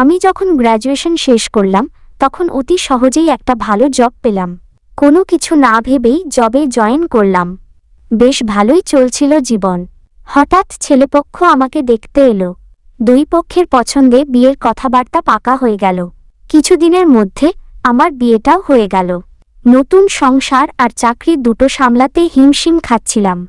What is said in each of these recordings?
আমি যখন গ্র্যাজুয়েশন শেষ করলাম, তখন অতি সহজেই একটা ভালো জব পেলাম। কোনো কিছু না ভেবেই জবে জয়েন করলাম। বেশ ভালোই চলছিল জীবন। হঠাৎ ছেলেপক্ষ আমাকে দেখতে এলো। দুই পক্ষের পছন্দে বিয়ের কথাবার্তা পাকা হয়ে গেল। কিছুদিনের মধ্যে আমার বিয়েটাও হয়ে গেল। নতুন সংসার আর চাকরি দুটো সামলাতে হিমশিম খাচ্ছিলাম।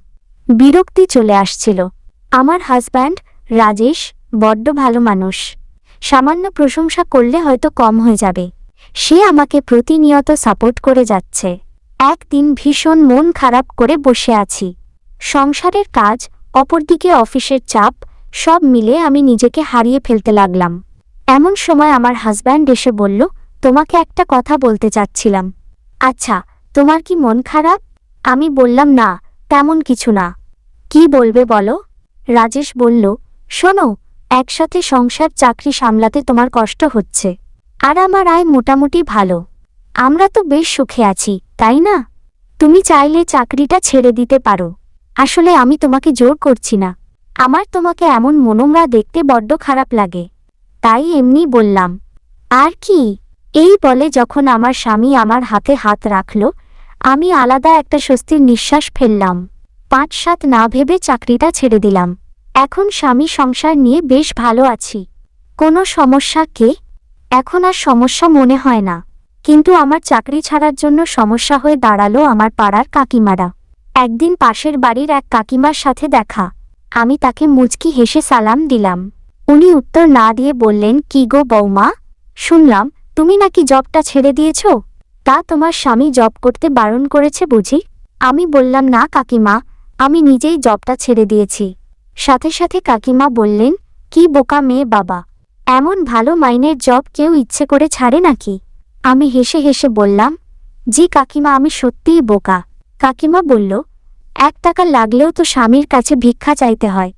বিরক্তি চলে আসছিল। আমার হাজব্যান্ড রাজেশ, বড্ড ভালো মানুষ। সামান্য প্রশংসা করলে হয়তো কম হয়ে যাবে। সে আমাকে প্রতিনিয়ত সাপোর্ট করে যাচ্ছে। একদিন ভীষণ মন খারাপ করে বসে আছি। সংসারের কাজ, অপরদিকে অফিসের চাপ, সব মিলে আমি নিজেকে হারিয়ে ফেলতে লাগলাম। এমন সময় আমার হাজব্যান্ড এসে বলল, তোমাকে একটা কথা বলতে চাচ্ছিলাম। আচ্ছা তোমার কি মন খারাপ? আমি বললাম, না, তেমন কিছু না। কি বলবে বলো? রাজেশ বলল, শোনো একসাথে সংসার চাকরি সামলাতে তোমার কষ্ট হচ্ছে। আর আমার আয় মোটামুটি ভালো। আমরা তো বেশ সুখে আছি, তাই না? তুমি চাইলে চাকরিটা ছেড়ে দিতে পারো। আসলে আমি তোমাকে জোর করছি না। আমার তোমাকে এমন মনোমরা দেখতে বড্ড খারাপ লাগে। তাই এমনি বললাম, আর কি? এই বলে যখন আমার স্বামী আমার হাতে হাত রাখল, আমি আলাদা একটা স্বস্তির নিঃশ্বাস ফেললাম। পাঁচ সাত না ভেবে চাকরিটা ছেড়ে দিলাম। এখন স্বামী সংসার নিয়ে বেশ ভালো আছি। কোনো সমস্যা কে? এখন আর সমস্যা মনে হয় না। কিন্তু আমার চাকরি ছাড়ার জন্য সমস্যা হয়ে দাঁড়াল আমার পাড়ার কাকিমারা। একদিন পাশের বাড়ির এক কাকিমার সাথে দেখা। আমি তাকে মুচকি হেসে সালাম দিলাম। উনি উত্তর না দিয়ে বললেন, কি গো বৌমা? শুনলাম, তুমি নাকি জবটা ছেড়ে দিয়েছ? তা তোমার স্বামী জব করতে বারণ করেছে বুঝি? আমি বললাম, না কাকিমা, আমি নিজেই জবটা ছেড়ে দিয়েছি। সাথে সাথে কাকিমা বললেন, কি বোকা মেয়ে বাবা, এমন ভালো মাইনের জব কেউ ইচ্ছে করে ছাড়ে নাকি? আমি হেসে হেসে বললাম, জি কাকিমা, আমি সত্যিই বোকা। কাকিমা বলল, এক টাকা লাগলেও তো স্বামীর কাছে ভিক্ষা চাইতে হয়।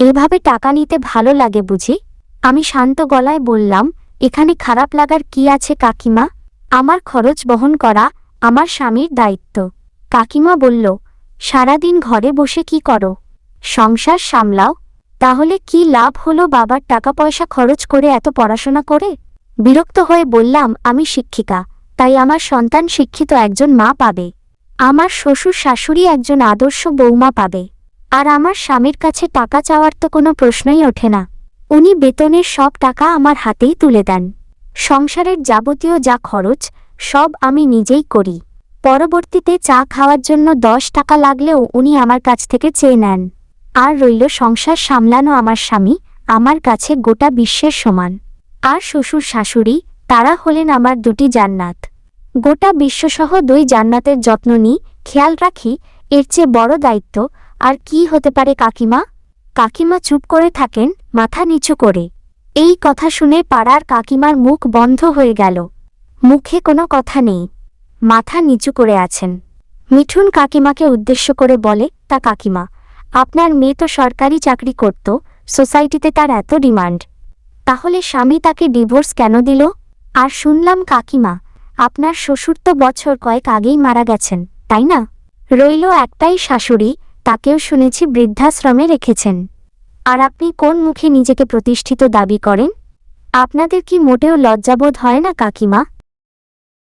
এভাবে টাকা নিতে ভালো লাগে বুঝি? আমি শান্ত গলায় বললাম, এখানে খারাপ লাগার কি আছে কাকিমা? আমার খরচ বহন করা আমার স্বামীর দায়িত্ব। কাকিমা বলল, সারাদিন ঘরে বসে কি করো? সংসার সামলাও। তাহলে কি লাভ হলো বাবার টাকা পয়সা খরচ করে এত পড়াশোনা করে? বিরক্ত হয়ে বললাম, আমি শিক্ষিকা, তাই আমার সন্তান শিক্ষিত একজন মা পাবে। আমার শ্বশুর শাশুড়ি একজন আদর্শ বৌমা পাবে। আর আমার স্বামীর কাছে টাকা চাওয়ার তো কোনো প্রশ্নই ওঠে না। উনি বেতনের সব টাকা আমার হাতেই তুলে দেন। সংসারের যাবতীয় যা খরচ, সব আমি নিজেই করি। পরবর্তীতে চা খাওয়ার জন্য দশ টাকা লাগলেও উনি আমার কাছ থেকে চেয়ে নেন। আর রইল সংসার সামলানো আমার স্বামী, আমার কাছে গোটা বিশ্বের সমান। আর শ্বশুর শাশুড়ি, তারা হলেন আমার দুটি জান্নাত। গোটা বিশ্বসহ দুই জান্নাতের যত্ন নিই খেয়াল রাখি, এর চেয়ে বড় দায়িত্ব আর কি হতে পারে কাকিমা? কাকিমা চুপ করে থাকেন, মাথা নিচু করে। এই কথা শুনে পাড়ার কাকিমার মুখ বন্ধ হয়ে গেল। মুখে কোনো কথা নেই। মাথা নিচু করে আছেন। মিঠুন কাকিমাকে উদ্দেশ্য করে বলে, তা কাকিমা আপনার মেয়ে তো সরকারি চাকরি করত, সোসাইটিতে তার এত ডিমান্ড। তাহলে স্বামী তাকে ডিভোর্স কেন দিল? আর শুনলাম কাকিমা, আপনার শ্বশুর তো বছর কয়েক আগেই মারা গেছেন, তাই না? রইল একটাই শাশুড়ি, তাকেও শুনেছি বৃদ্ধাশ্রমে রেখেছেন। আর আপনি কোন মুখে নিজেকে প্রতিষ্ঠিত দাবি করেন? আপনাদের কি মোটেও লজ্জাবোধ হয় না কাকিমা?